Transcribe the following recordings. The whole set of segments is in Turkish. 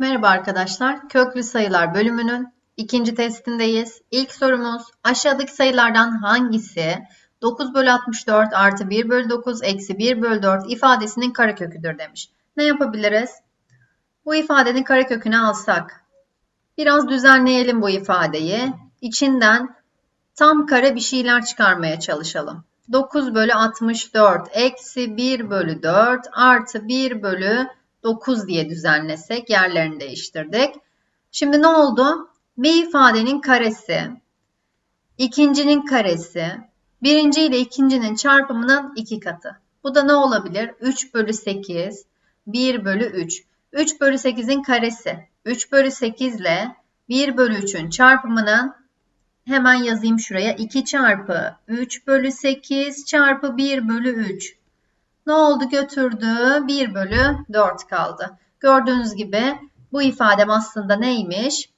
Merhaba arkadaşlar. Köklü sayılar bölümünün ikinci testindeyiz. İlk sorumuz aşağıdaki sayılardan hangisi 9 bölü 64 artı 1 bölü 9 eksi 1 bölü 4 ifadesinin kareköküdür demiş. Ne yapabiliriz? Bu ifadenin karekökünü alsak. Biraz düzenleyelim bu ifadeyi. İçinden tam kare bir şeyler çıkarmaya çalışalım. 9 bölü 64 eksi 1 bölü 4 artı 1 bölü 9 diye düzenlesek yerlerini değiştirdik. Şimdi ne oldu? Bir ifadenin karesi, ikincinin karesi, birinci ile ikincinin çarpımının iki katı. Bu da ne olabilir? 3 bölü 8, 1 bölü 3. 3 bölü 8'in karesi. 3 bölü 8 ile 1 bölü 3'ün çarpımının hemen yazayım şuraya. 2 çarpı 3 bölü 8 çarpı 1 bölü 3. Ne oldu götürdü? 1 bölü 4 kaldı. Gördüğünüz gibi bu ifadem aslında neymiş?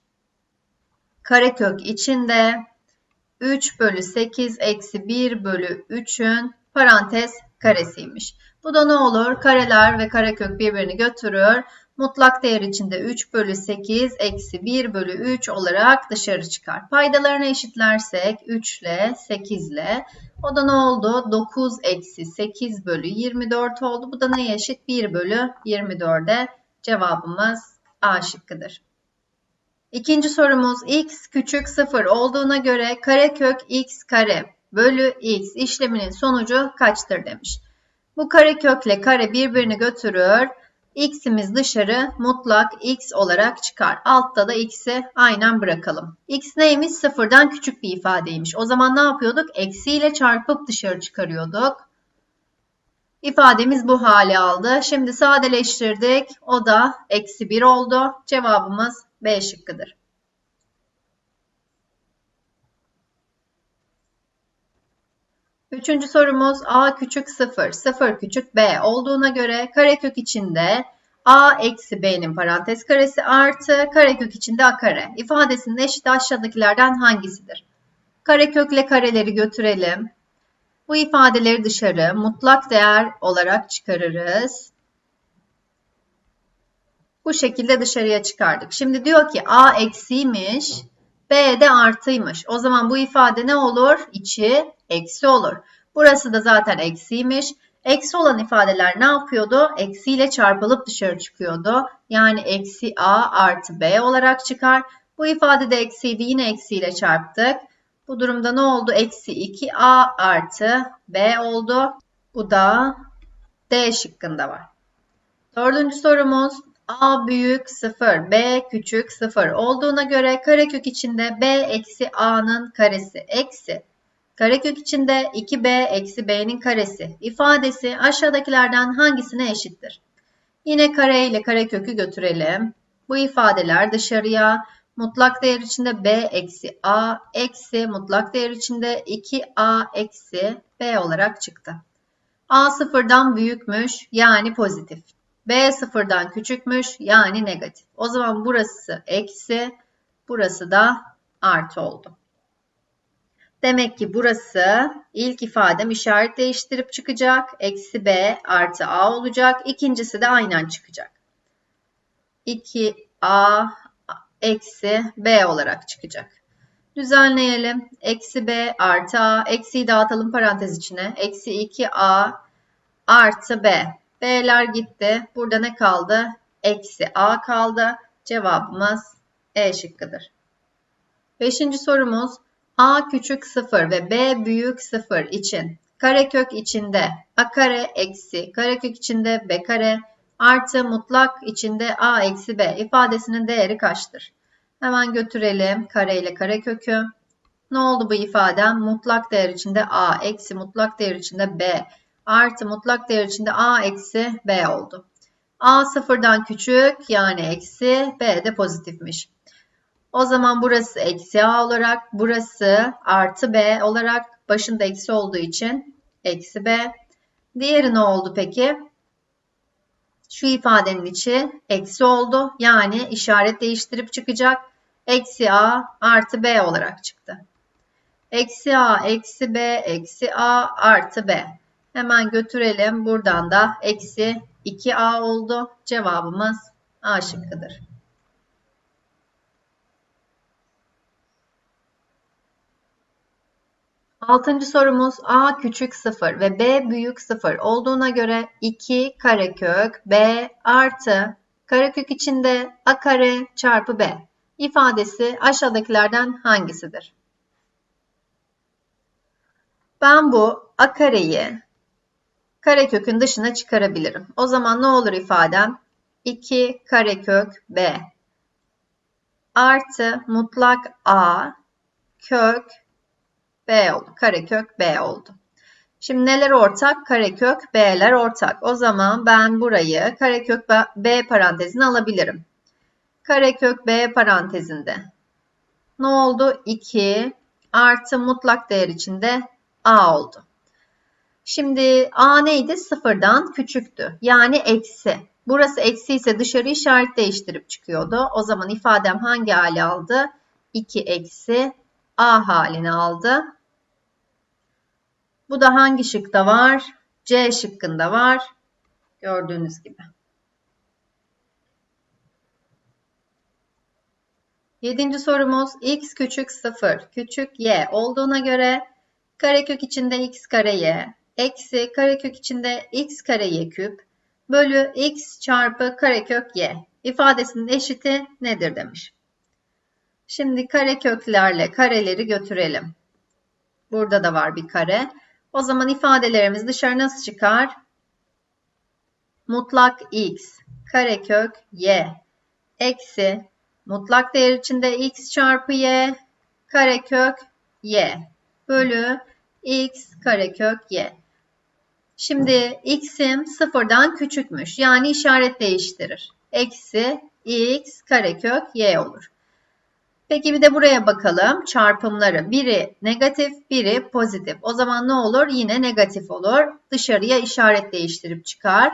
Karekök içinde 3 bölü 8 eksi 1 bölü 3'ün parantez karesiymiş. Bu da ne olur? Kareler ve karekök birbirini götürür. Mutlak değer içinde 3 bölü 8 eksi 1 bölü 3 olarak dışarı çıkar. Paydalarını eşitlersek 3 ile 8 ile o da ne oldu? 9 eksi 8 bölü 24 oldu. Bu da neye eşit? 1 bölü 24'e cevabımız A şıkkıdır. İkinci sorumuz x küçük 0 olduğuna göre karekök x kare bölü x işleminin sonucu kaçtır demiş. Bu karekökle kare birbirini götürür x'imiz dışarı mutlak x olarak çıkar. Altta da x'i aynen bırakalım. x neymiş? Sıfırdan küçük bir ifadeymiş. O zaman ne yapıyorduk? Eksiyle çarpıp dışarı çıkarıyorduk. İfademiz bu hale aldı. Şimdi sadeleştirdik. O da eksi 1 oldu. Cevabımız B şıkkıdır. Üçüncü sorumuz a küçük 0, 0 küçük b olduğuna göre karekök içinde a eksi b'nin parantez karesi artı karekök içinde a kare ifadesinin eşit aşağıdakilerden hangisidir? Karekökle kareleri götürelim. Bu ifadeleri dışarı mutlak değer olarak çıkarırız. Bu şekilde dışarıya çıkardık. Şimdi diyor ki a eksiymiş, b de artıymış. O zaman bu ifade ne olur? İçi eksi olur. Burası da zaten eksiymiş. Eksi olan ifadeler ne yapıyordu? Eksiyle çarpılıp dışarı çıkıyordu. Yani eksi a artı b olarak çıkar. Bu ifade de eksiydi. Yine eksiyle çarptık. Bu durumda ne oldu? Eksi 2a artı b oldu. Bu da D şıkkında var. Dördüncü sorumuz a büyük 0, b küçük 0 olduğuna göre karekök içinde b eksi a'nın karesi eksi Karekök içinde 2b eksi b'nin karesi ifadesi aşağıdakilerden hangisine eşittir? Yine kare ile karekökü götürelim. Bu ifadeler dışarıya mutlak değer içinde b eksi a eksi mutlak değer içinde 2a eksi b olarak çıktı. a sıfırdan büyükmüş yani pozitif. b sıfırdan küçükmüş yani negatif. O zaman burası eksi burası da artı oldu. Demek ki burası ilk ifadem işaret değiştirip çıkacak. Eksi b artı a olacak. İkincisi de aynen çıkacak. 2a eksi b olarak çıkacak. Düzenleyelim. Eksi b artı a. Eksiyi dağıtalım parantez içine. Eksi 2a artı b. b'ler gitti. Burada ne kaldı? Eksi a kaldı. Cevabımız E şıkkıdır. Beşinci sorumuz a küçük 0 ve b büyük 0 için karekök içinde a kare eksi karekök içinde b kare artı mutlak içinde a eksi b ifadesinin değeri kaçtır? Hemen götürelim kare ile karekökü. Ne oldu bu ifadem? Mutlak değer içinde a eksi mutlak değer içinde b artı mutlak değer içinde a eksi b oldu. a sıfırdan küçük yani eksi b de pozitifmiş. O zaman burası eksi a olarak, burası artı b olarak başında eksi olduğu için eksi b. Diğeri ne oldu peki? Şu ifadenin içi eksi oldu. Yani işaret değiştirip çıkacak. Eksi a artı b olarak çıktı. Eksi a eksi b eksi a artı b. Hemen götürelim. Buradan da eksi 2a oldu. Cevabımız A şıkkıdır. Altıncı sorumuz a küçük 0 ve b büyük 0 olduğuna göre 2 karekök b artı karekök içinde a kare çarpı b ifadesi aşağıdakilerden hangisidir? Ben bu a kareyi karekökün dışına çıkarabilirim. O zaman ne olur ifadem? 2 karekök b artı mutlak a kök oldu. Karekök b oldu. Şimdi neler ortak? Karekök b'ler ortak. O zaman ben burayı karekök b parantezine alabilirim. Karekök b parantezinde ne oldu? 2 artı mutlak değer içinde a oldu. Şimdi a neydi? Sıfırdan küçüktü. Yani eksi. Burası eksi ise dışarı işaret değiştirip çıkıyordu. O zaman ifadem hangi hali aldı? 2 eksi a halini aldı. Bu da hangi şıkta var? C şıkkında var. Gördüğünüz gibi. Yedinci sorumuz x küçük 0 küçük y olduğuna göre karekök içinde x kare y eksi karekök içinde x kare y küp bölü x çarpı karekök y ifadesinin eşiti nedir demiş. Şimdi kareköklerle kareleri götürelim. Burada da var bir kare. O zaman ifadelerimiz dışarı nasıl çıkar? Mutlak x karekök y eksi mutlak değer içinde x çarpı y karekök y bölü x karekök y. Şimdi x'im sıfırdan küçükmüş. Yani işaret değiştirir. Eksi x karekök y olur. Peki bir de buraya bakalım. Çarpımları biri negatif, biri pozitif. O zaman ne olur? Yine negatif olur. Dışarıya işaret değiştirip çıkar.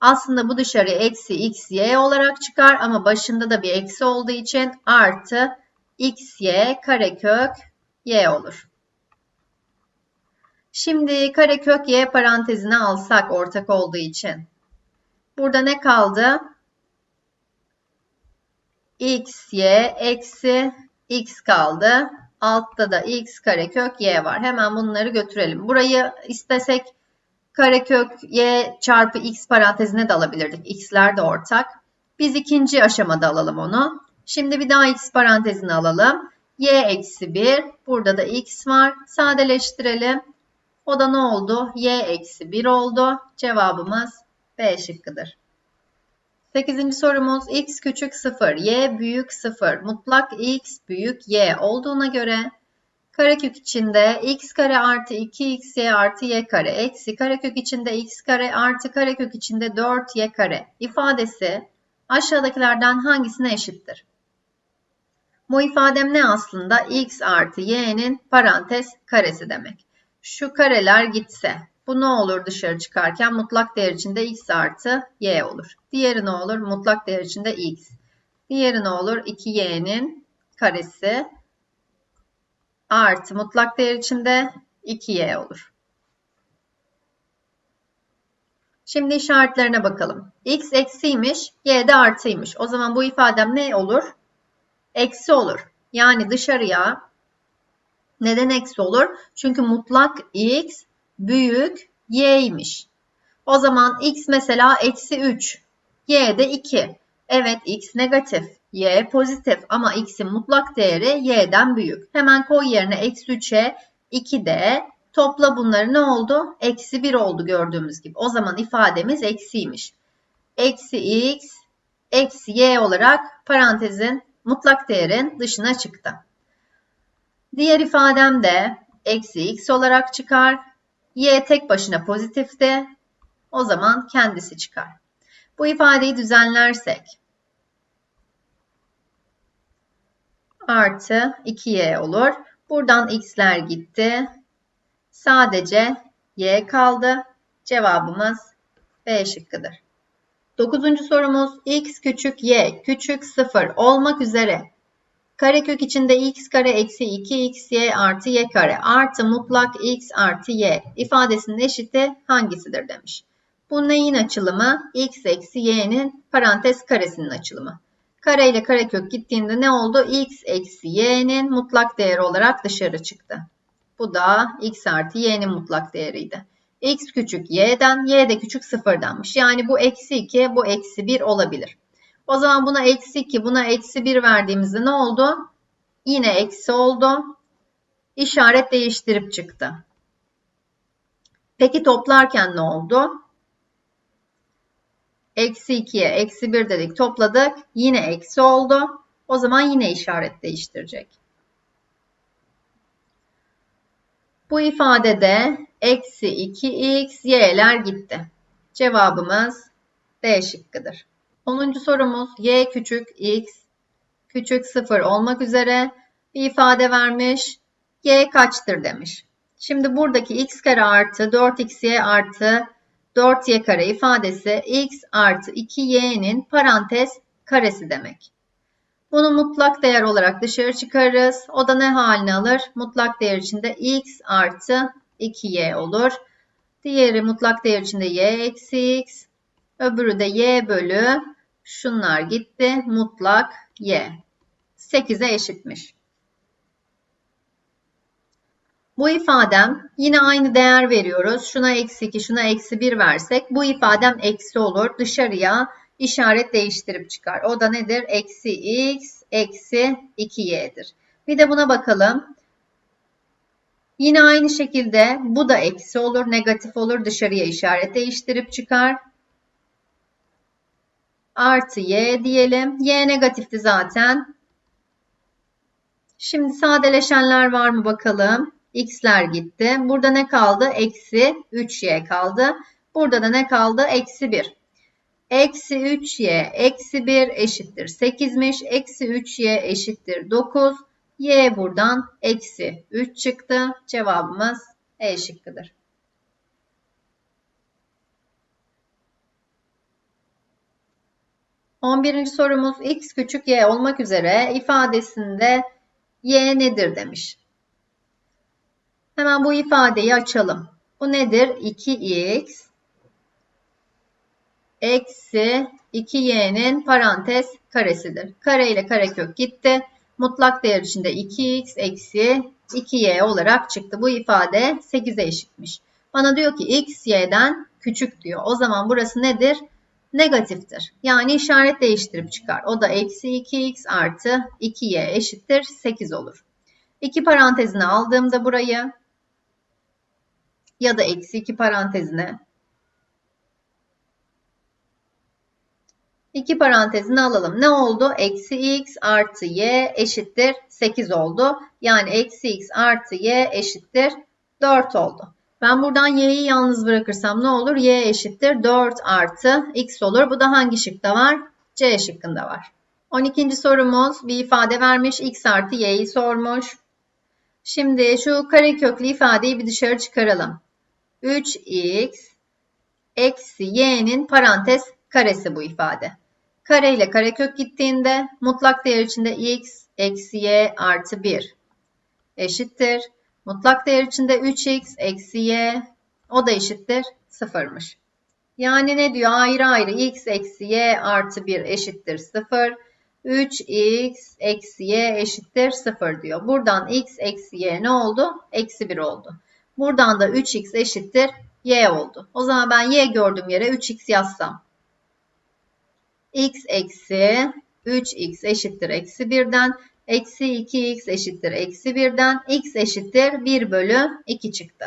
Aslında bu dışarı eksi x, y olarak çıkar ama başında da bir eksi olduğu için artı x, y karekök y olur. Şimdi karekök y parantezine alsak ortak olduğu için. Burada ne kaldı? X, y eksi x kaldı. Altta da x karekök y var. Hemen bunları götürelim. Burayı istesek karekök y çarpı x parantezine de alabilirdik. x'ler de ortak. Biz ikinci aşamada alalım onu. Şimdi bir daha x parantezini alalım. y eksi 1. Burada da x var. Sadeleştirelim. O da ne oldu? y eksi 1 oldu. Cevabımız B şıkkıdır. 8. sorumuz x küçük 0, y büyük 0, mutlak x büyük y olduğuna göre karekök içinde x kare artı 2xy artı y kare eksi karekök içinde x kare artı karekök içinde 4y kare ifadesi aşağıdakilerden hangisine eşittir? Bu ifadem ne aslında? x artı y'nin parantez karesi demek. Şu kareler gitse bu ne olur dışarı çıkarken? Mutlak değer içinde x artı y olur. Diğeri ne olur? Mutlak değer içinde x. Diğeri ne olur? 2y'nin karesi artı mutlak değer içinde 2y olur. Şimdi işaretlerine bakalım. x eksiymiş, y de artıymış. O zaman bu ifadem ne olur? Eksi olur. Yani dışarıya neden eksi olur? Çünkü mutlak x büyük y'ymiş. O zaman x mesela eksi 3, y de 2. Evet x negatif, y pozitif ama x'in mutlak değeri y'den büyük. Hemen koy yerine eksi 3'e 2 de topla bunları ne oldu? Eksi 1 oldu gördüğümüz gibi. O zaman ifademiz eksiymiş. Eksi x, eksi y olarak parantezin mutlak değerin dışına çıktı. Diğer ifadem de eksi x olarak çıkar. Y tek başına pozitifte. O zaman kendisi çıkar. Bu ifadeyi düzenlersek artı 2y olur. Buradan x'ler gitti. Sadece y kaldı. Cevabımız B şıkkıdır. Dokuzuncu sorumuz x küçük y küçük 0 olmak üzere Karekök içinde x kare eksi 2xy artı y kare artı mutlak x artı y ifadesinin eşiti hangisidir demiş. Bu neyin açılımı? x eksi y'nin parantez karesinin açılımı. Kare ile karekök gittiğinde ne oldu? x eksi y'nin mutlak değeri olarak dışarı çıktı. Bu da x artı y'nin mutlak değeriydi. x küçük y'den, y de küçük sıfırdanmış. Yani bu eksi 2, bu eksi 1 olabilir. O zaman buna eksi 2, buna eksi 1 verdiğimizde ne oldu? Yine eksi oldu. İşaret değiştirip çıktı. Peki toplarken ne oldu? Eksi 2'ye eksi 1 dedik topladık. Yine eksi oldu. O zaman yine işaret değiştirecek. Bu ifadede eksi 2x y'ler gitti. Cevabımız D şıkkıdır. 10. sorumuz y küçük x küçük 0 olmak üzere bir ifade vermiş. y kaçtır demiş. Şimdi buradaki x kare artı 4xy artı 4y kare ifadesi x artı 2y'nin parantez karesi demek. Bunu mutlak değer olarak dışarı çıkarırız. O da ne halini alır? Mutlak değer içinde x artı 2y olur. Diğeri mutlak değer içinde y eksi x. Öbürü de y bölü şunlar gitti. Mutlak y. 8'e eşitmiş. Bu ifadem yine aynı değer veriyoruz. Şuna eksi 2, şuna eksi 1 versek bu ifadem eksi olur. Dışarıya işaret değiştirip çıkar. O da nedir? Eksi x eksi 2y'dir. Bir de buna bakalım. Yine aynı şekilde bu da eksi olur, negatif olur. Dışarıya işaret değiştirip çıkar. Artı y diyelim. Y negatifti zaten. Şimdi sadeleşenler var mı bakalım. X'ler gitti. Burada ne kaldı? Eksi 3y kaldı. Burada da ne kaldı? Eksi 1. Eksi 3y eksi 1 eşittir 8'miş. Eksi 3y eşittir 9. Y buradan eksi 3 çıktı. Cevabımız E şıkkıdır. On birinci sorumuz x küçük y olmak üzere ifadesinde y nedir demiş. Hemen bu ifadeyi açalım. Bu nedir? 2x eksi 2y'nin parantez karesidir. Kare ile karekök gitti. Mutlak değer içinde 2x eksi 2y olarak çıktı. Bu ifade 8'e eşitmiş. Bana diyor ki x y'den küçük diyor. O zaman burası nedir? Negatiftir. Yani işaret değiştirip çıkar. O da eksi 2x artı 2y eşittir 8 olur. İki parantezine aldığımda burayı ya da eksi 2 parantezine 2 parantezini alalım. Ne oldu? Eksi x artı y eşittir 8 oldu. Yani eksi x artı y eşittir 4 oldu. Ben buradan y'yi yalnız bırakırsam ne olur? y eşittir 4 artı x olur. Bu da hangi şıkta var? C şıkkında var. 12. sorumuz bir ifade vermiş. x artı y'yi sormuş. Şimdi şu kareköklü ifadeyi bir dışarı çıkaralım. 3x eksi y'nin parantez karesi bu ifade. Kare ile karekök gittiğinde mutlak değer içinde x eksi y artı 1 eşittir. Mutlak değer içinde 3x eksi y o da eşittir 0'mış. Yani ne diyor? Ayrı ayrı x eksi y artı 1 eşittir 0. 3x eksi y eşittir 0 diyor. Buradan x eksi y ne oldu? Eksi 1 oldu. Buradan da 3x eşittir y oldu. O zaman ben y gördüğüm yere 3x yazsam x eksi 3x eşittir eksi 1'den eksi 2x eşittir eksi 1'den x eşittir 1 bölü 2 çıktı.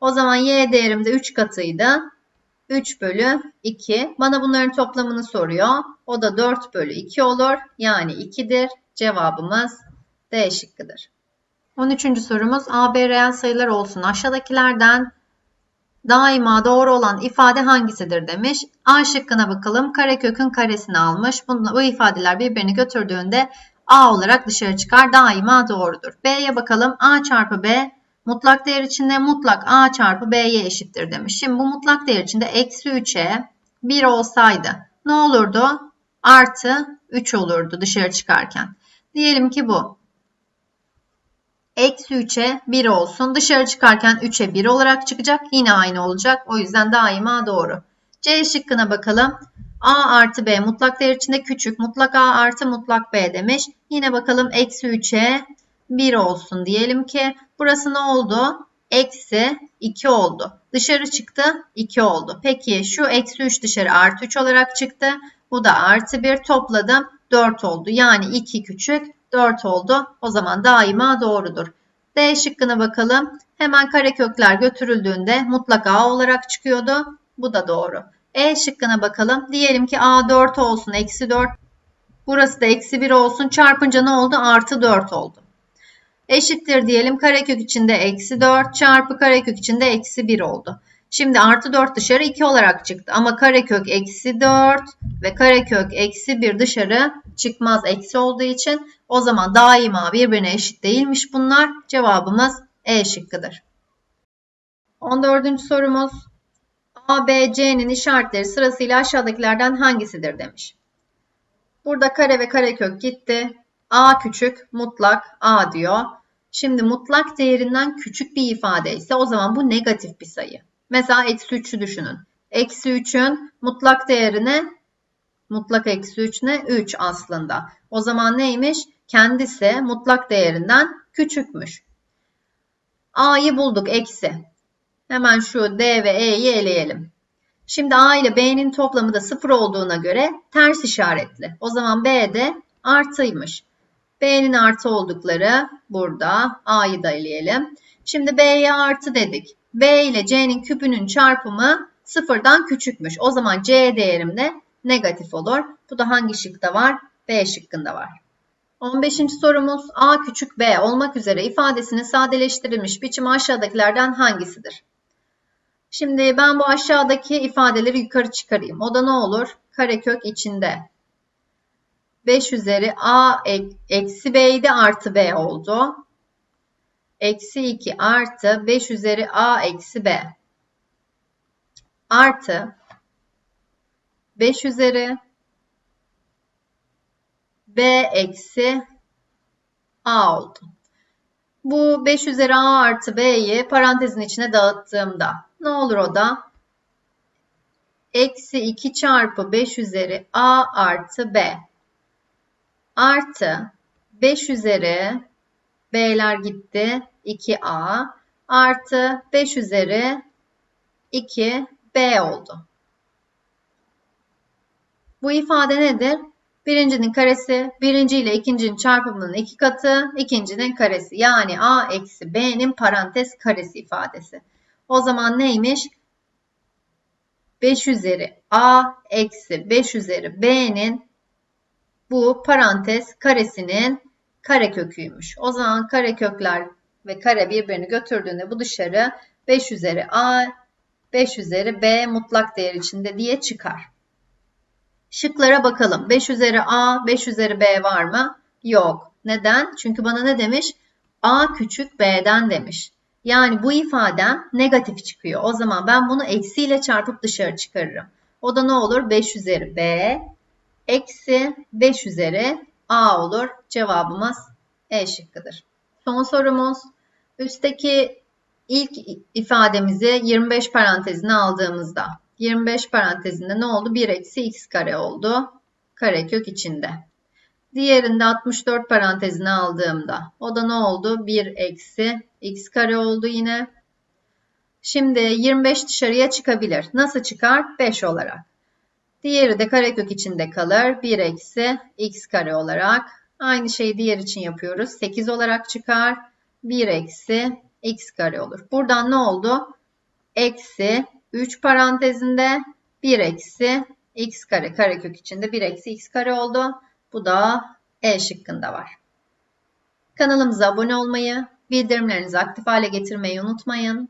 O zaman y değerim de 3 katıydı. 3 bölü 2. Bana bunların toplamını soruyor. O da 4 bölü 2 olur. Yani 2'dir. Cevabımız D şıkkıdır. 13. sorumuz AB reel sayılar olsun. Aşağıdakilerden daima doğru olan ifade hangisidir demiş. A şıkkına bakalım. Karekökün karesini almış. Bunu, bu ifadeler birbirini götürdüğünde A olarak dışarı çıkar. Daima doğrudur. B'ye bakalım. A çarpı B mutlak değer içinde mutlak A çarpı B'ye eşittir demiş. Şimdi bu mutlak değer içinde eksi 3'e 1 olsaydı ne olurdu? Artı 3 olurdu dışarı çıkarken. Diyelim ki bu. Eksi 3'e 1 olsun. Dışarı çıkarken 3'e 1 olarak çıkacak. Yine aynı olacak. O yüzden daima doğru. C şıkkına bakalım. A artı B mutlak değer içinde küçük. Mutlak A artı mutlak B demiş. Yine bakalım eksi 3'e 1 olsun diyelim ki. Burası ne oldu? Eksi 2 oldu. Dışarı çıktı 2 oldu. Peki şu eksi 3 dışarı artı 3 olarak çıktı. Bu da artı 1 topladım 4 oldu. Yani 2 küçük 4 oldu. O zaman daima doğrudur. D şıkkına bakalım. Hemen karekökler götürüldüğünde mutlak A olarak çıkıyordu. Bu da doğru. E şıkkına bakalım. Diyelim ki A 4 olsun eksi 4. Burası da eksi 1 olsun. Çarpınca ne oldu? Artı 4 oldu. Eşittir diyelim karekök içinde eksi 4 çarpı karekök içinde eksi 1 oldu. Şimdi artı 4 dışarı 2 olarak çıktı. Ama karekök eksi 4 ve karekök eksi 1 dışarı çıkmaz eksi olduğu için. O zaman daima birbirine eşit değilmiş bunlar. Cevabımız E şıkkıdır. 14. sorumuz. A, B, C'nin işaretleri sırasıyla aşağıdakilerden hangisidir demiş. Burada kare ve karekök gitti. A küçük, mutlak A diyor. Şimdi mutlak değerinden küçük bir ifade ise o zaman bu negatif bir sayı. Mesela eksi 3'ü düşünün. Eksi 3'ün mutlak değerine mutlak eksi 3 ne? 3 aslında. O zaman neymiş? Kendisi mutlak değerinden küçükmüş. A'yı bulduk eksi. Hemen şu D ve E'yi eleyelim. Şimdi A ile B'nin toplamı da 0 olduğuna göre ters işaretli. O zaman B de artıymış. B'nin artı oldukları burada. A'yı da eleyelim. Şimdi B'ye artı dedik. B ile C'nin küpünün çarpımı sıfırdan küçükmüş. O zaman C değerim de negatif olur. Bu da hangi şıkta var? B şıkkında var. 15. sorumuz A küçük B olmak üzere ifadesinin sadeleştirilmiş biçimi aşağıdakilerden hangisidir? Şimdi ben bu aşağıdaki ifadeleri yukarı çıkarayım. O da ne olur? Karekök içinde 5 üzeri a eksi b'ydi artı b oldu. Eksi 2 artı 5 üzeri a eksi b. Artı 5 üzeri b eksi a oldu. Bu 5 üzeri a artı b'yi parantezin içine dağıttığımda ne olur o da? Eksi 2 çarpı 5 üzeri a artı b artı 5 üzeri b'ler gitti 2a artı 5 üzeri 2b oldu. Bu ifade nedir? Birincinin karesi, birinci ile ikincinin çarpımının iki katı, ikincinin karesi. Yani a eksi b'nin parantez karesi ifadesi. O zaman neymiş? 5 üzeri a eksi 5 üzeri b'nin bu parantez karesinin kareköküymüş. O zaman karekökler ve kare birbirini götürdüğünde bu dışarı 5 üzeri a 5 üzeri b mutlak değer içinde diye çıkar. Şıklara bakalım. 5 üzeri a 5 üzeri b var mı? Yok. Neden? Çünkü bana ne demiş? a küçük b'den demiş. Yani bu ifadem negatif çıkıyor. O zaman ben bunu eksiyle çarpıp dışarı çıkarırım. O da ne olur? 5 üzeri b eksi 5 üzeri a olur. Cevabımız E şıkkıdır. Son sorumuz. Üstteki ilk ifademizi 25 parantezine aldığımızda 25 parantezinde ne oldu? 1 eksi x kare oldu. Karekök içinde. Diğerinde 64 parantezine aldığımda o da ne oldu? 1 eksi x kare oldu yine. Şimdi 25 dışarıya çıkabilir. Nasıl çıkar? 5 olarak. Diğeri de karekök içinde kalır. 1 eksi x kare olarak. Aynı şeyi diğer için yapıyoruz. 8 olarak çıkar. 1 eksi x kare olur. Buradan ne oldu? Eksi 3 parantezinde 1 eksi x kare. Karekök içinde 1 eksi x kare oldu. Bu da E şıkkında var. Kanalımıza abone olmayı, bildirimlerinizi aktif hale getirmeyi unutmayın.